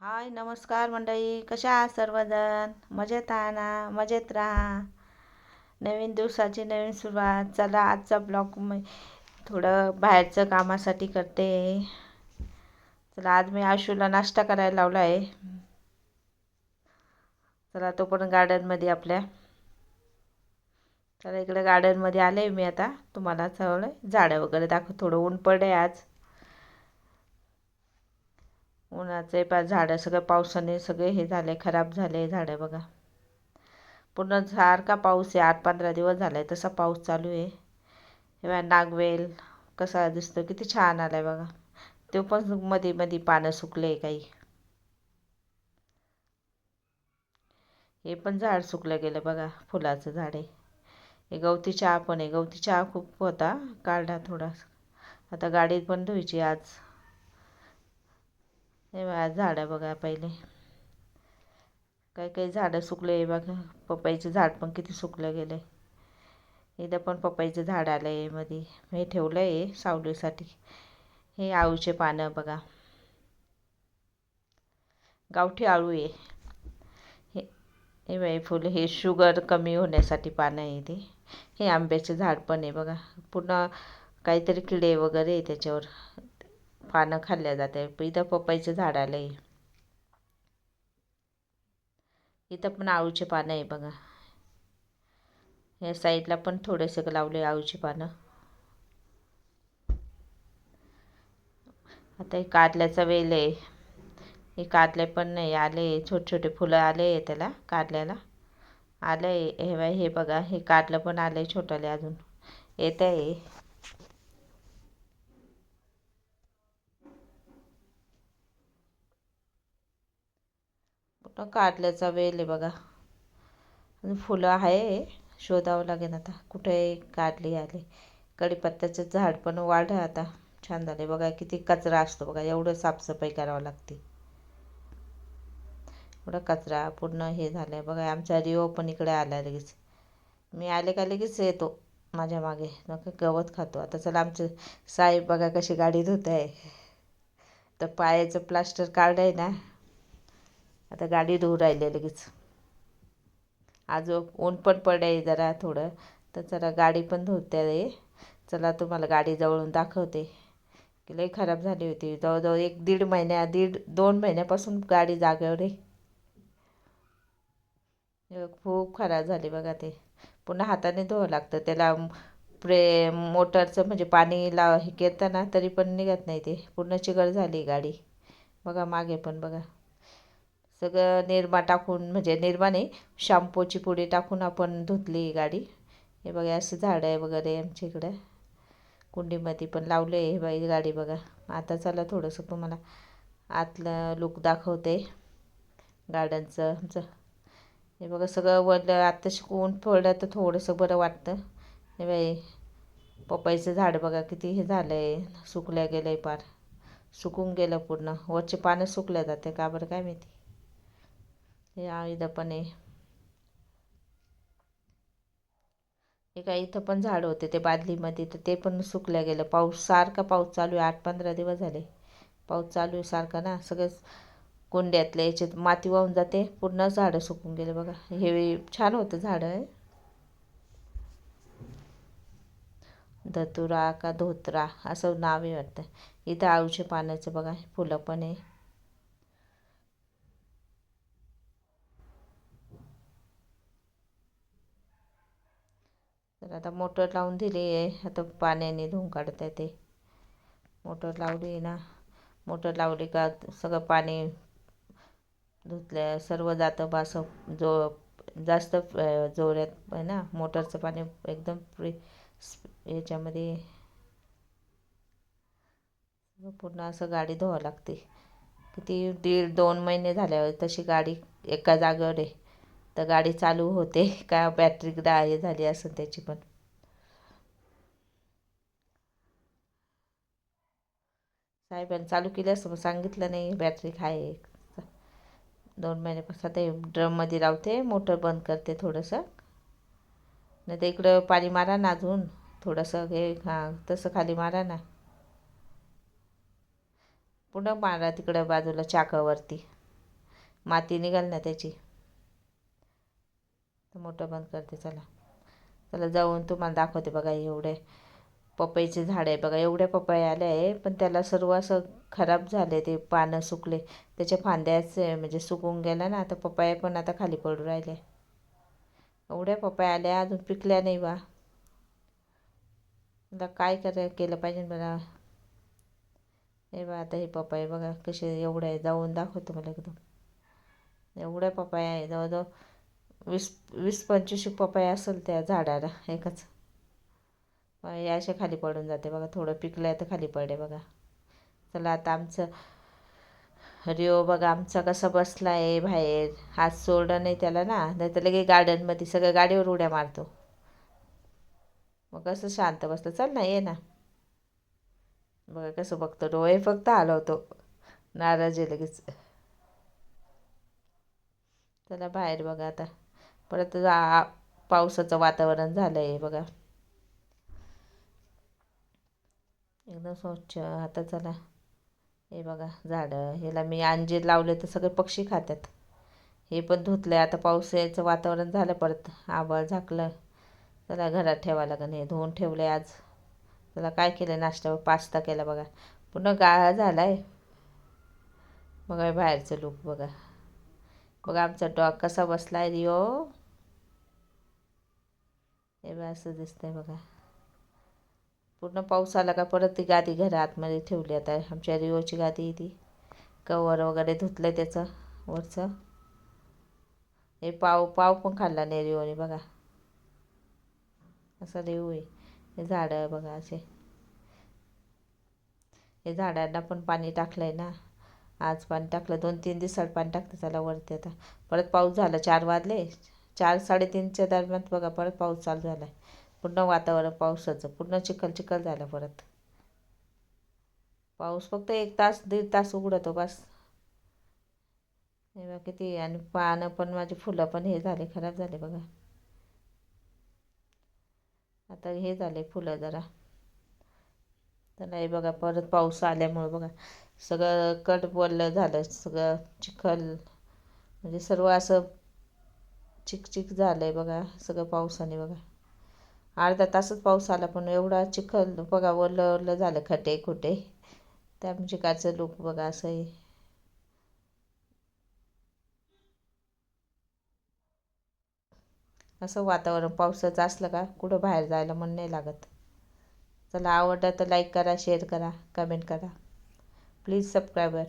हाय नमस्कार मंडळी. कशा आहात सर्वजण? मजेत आहा ना? मजेत राहा. नवीन दिवसाची नवीन सुरुवात. चला आजचा ब्लॉग मी थोडं बाहेरचं कामासाठी करते. चला आज मी आशूला नाश्ता करायला लावला आहे. चला तो पण गार्डनमध्ये आपल्या. चला इकडे गार्डनमध्ये आले मी आता. तुम्हाला सगळं झाडं वगैरे दाखव थोडं ऊन पडे आज. उन्हाचे पा झाडं सगळं पावसाने सगळे हे झाले खराब झाले झाडं बघा. पूर्ण सारखा पाऊस आहे? आठ पंधरा दिवस झाला आहे तसा पाऊस चालू आहे. हे नागवेल कसा दिसतो किती छान आला आहे बघा. तो पण मध्ये मध्ये पानं सुकले काही. हे पण झाड सुकलं गेलं बघा फुलाचं झाड आहे. हे गवती चहा पण आहे. गवती चहा खूप होता काढला थोडा आता गाडीत पण धुवायची आज. हे बघा झाडं बघा पहिले. काही काही झाडं सुकले बघा. पपईचं झाड पण किती सुकलं गेलं. इथं पण पपईचं झाड आलं आहे मध्ये हे ठेवलं आहे सावलीसाठी. हे आळूचे पानं बघा. गावठी आळू आहे. हे हे बाई फुलं हे शुगर कमी होण्यासाठी पानं आहे ते. हे आंब्याचे झाड पण आहे बघा. पूर्ण काहीतरी किडे वगैरे आहे त्याच्यावर. पानं खाल्ल्या जाते इथं पपईचं झाड आलं आहे इथं पण आळूचे पानं आहे बघा. या साईडला पण थोडेसे लावले आळूची पानं. आता हे कारल्याचा वेल आहे. हे कारले पण नाही आले. छोटे छोटे फुलं आले त्याला कारल्याला आलं आहे हे बघा. हे कारलं पण आलं आहे छोटाले अजून. येत आहे काढल्याचा वेल आहे बघा. फुलं आहे शोधावं लागेल आता. कुठे काढली आले? कडीपत्त्याचं झाड पण वाढ आता. छान झाले बघा किती कचरा असतो बघा. एवढं साफसफाई करावं लागते. एवढा कचरा पूर्ण हे झालं आहे बघा आमचा रिओ पण इकडे आला लगेच. मी आले का लगेच येतो माझ्या मागे. नका गवत खातो. आता चला आमचं साहेब बघा कशी गाडी धुत आहे तर पायाचं प्लास्टर काढ आहे ना आता गाडी धुवू राहिले लगेच. आज ऊन पण पडे जरा थोडं. तर जरा गाडी पण धुवते आहे. चला तुम्हाला गाडी जवळून दाखवते. की लई खराब झाली होती. जवळजवळ एक दीड महिन्या दीड दोन महिन्यापासून गाडी जागेवर आहे. खूप खराब झाली बघा ते. पुन्हा हाताने धुवं लागतं. त्याला प्रे मोटरचं म्हणजे पाणी लाव हे केलं ना तरी पण निघत नाही ते. पूर्ण चिघळ झाली गाडी. बघा मागे पण बघा. सगळं निरमा टाकून म्हणजे निरमा नाही शॅम्पूची पुडी टाकून आपण धुतली गाडी. हे बघा असं झाडं आहे वगैरे आमच्या इकडं. कुंडीमध्ये पण लावलं आहे हे बाई गाडी बघा. आता चला थोडंसं तुम्हाला आतलं लुक दाखवते. गार्डनचं आमचं. हे बघा सगळं वरलं आत्ता शिकवून पडलं तर थोडंसं बरं वाटतं. हे बाई पपईचं झाड बघा किती हे झालं आहे सुकल्या गेलं आहे पार. सुकून गेलं पूर्ण. वरचे पानं सुकल्या जाते का बरं काय माहिती. हे इथं पण आहे. हे काय इथं पण झाड होते ते बादलीमध्ये. तर ते पण सुकल्या गेलं. पाऊस सारखा पाऊस चालू आहे. आठ पंधरा दिवस झाले. पाऊस चालू आहे सारखा ना. सगळंच कुंड्यातल्या याच्यात माती वाहून जाते. पूर्ण झाडं सुकून गेले बघा. हे छान होतं झाडं आहे धतुरा का धोत्रा असं नाव आहे वाटतं. इथं आळूचे पानाचं बघा. फुलं पण आहे. तर आता मोटर लावून दिली आहे. आता पाण्याने धुवून काढत आहे ते मोटर लावली ना मोटर लावली का सगळं पाणी धुतल्या सर्व जातं बा असं जो जास्त जोऱ्यात आहे ना मोटरचं पाणी एकदम प्रि याच्यामध्ये पूर्ण असं गाडी धुवावं लागते. किती दीड दोन महिने झाल्यावर तशी गाडी एका जागेवर आहे. तर गाडी चालू होते. का बॅटरी हे झाली असं त्याची पण. साहेबांनी चालू केली असं मग सांगितलं नाही बॅटरी खाय. दोन महिन्यापासून ते ड्रममध्ये लावते मोटर बंद करते थोडंसं. नाही तर इकडं पाणी मारा ना अजून थोडंसं हे हां तसं खाली मारा ना. पुन्हा मारा तिकडं बाजूला चाकावरती. माती निघाल ना त्याची. तर मोठं बंद करते चला. चला जाऊन तुम्हाला दाखवते बघा एवढे पपईचे झाड आहे बघा. एवढ्या पपई आले आहे पण त्याला सर्व असं खराब झाले ते पानं सुकले. त्याच्या फांद्याचे म्हणजे सुकून गेला ना आता पपया पण आता खाली पडू राहिले. एवढ्या पपया आल्या अजून पिकल्या नाही बा. आता काय करायला केलं पाहिजे बघा. हे बा आता हे पपाय बघा कसे एवढे आहे जाऊन दाखवतो मला एकदम. एवढ्या पपाया आहे जवळजवळ वीस वीस पंचवीस पपाया असेल त्या झाडाला एकच. पाय असे खाली पडून जाते बघा थोडं पिकलं आहे तर खाली पडे बघा. चला आता आमचं रिओ बघा आमचा कसा बसला आहे बाहेर. हात सोडलं नाही त्याला ना नाही तर लगे गार्डनमध्ये सगळं गाडीवर उड्या मारतो. मग कसं शांत बसतं. चल ना ये ना. बघा कसं बघतो. डोळे फक्त हलवतो. नाराज आहे लगेच. चला बाहेर बघा आता. परत पावसाचं वातावरण झालं आहे बघा. एकदम स्वच्छ आता चला. हे बघा झाडं ह्याला मी अंजीर लावले तर सगळे पक्षी खातात. हे पण धुतलं आहे आता पावसाचं वातावरण झालं परत. आभाळ झाकलं. चला घरात ठेवा लागेल हे धुवून ठेवलं आहे आज. त्याला काय केलं नाश्त्यावर पास्ता केला बघा. पुन्हा गाळा झाला आहे बघा बाहेरचं लूक बघा. बघा आमचा डॉग कसा बसला आहे रिओ हो. हे बघा असं दिसतंय बघा. पूर्ण पाऊस आला का परत ती गादी घरा आतमध्ये ठेवली आता. आमच्या रिओची गादी ती. कवर वगैरे धुतलं त्याचं वरचं. हे पाव पाव पण खाल्ला नाही रिओने बघा. असं रिओ आहे. हे झाडं बघा असे. हे झाडांना पण पाणी टाकलं आहे ना. आज पाणी टाकलं दोन तीन दिवसात पाणी टाकतं त्याला वरती आता. परत पाऊस झाला चार वाजले. चार साडेतीनच्या दरम्यान बघा परत पाऊस चालू झाला आहे पूर्ण वातावरण पावसाचं पूर्ण चिखल चिखल झालं परत. पाऊस फक्त एक तास दीड तास उघडतो बस. हे किती आणि पानं पण माझी फुलं पण हे झाले खराब झाले बघा. आता हे झाले फुलं जरा. तर नाही बघा परत पाऊस आल्यामुळं बघा सगळं कट बोललं झालं सगळं चिखल म्हणजे सर्व असं चिकचिक झालं आहे बघा सगळं पावसाने बघा. अर्धा तासच पाऊस आला पण एवढा चिखल बघा ओलं ओलं झालं खटे खुटे. त्या म्हणजे चिकाचं लोक बघा असं आहे. असं वातावरण पावसाचं असलं का कुठं बाहेर जायला मन नाही लागत. चला आवडलं तर लाईक करा शेअर करा कमेंट करा. Please subscriber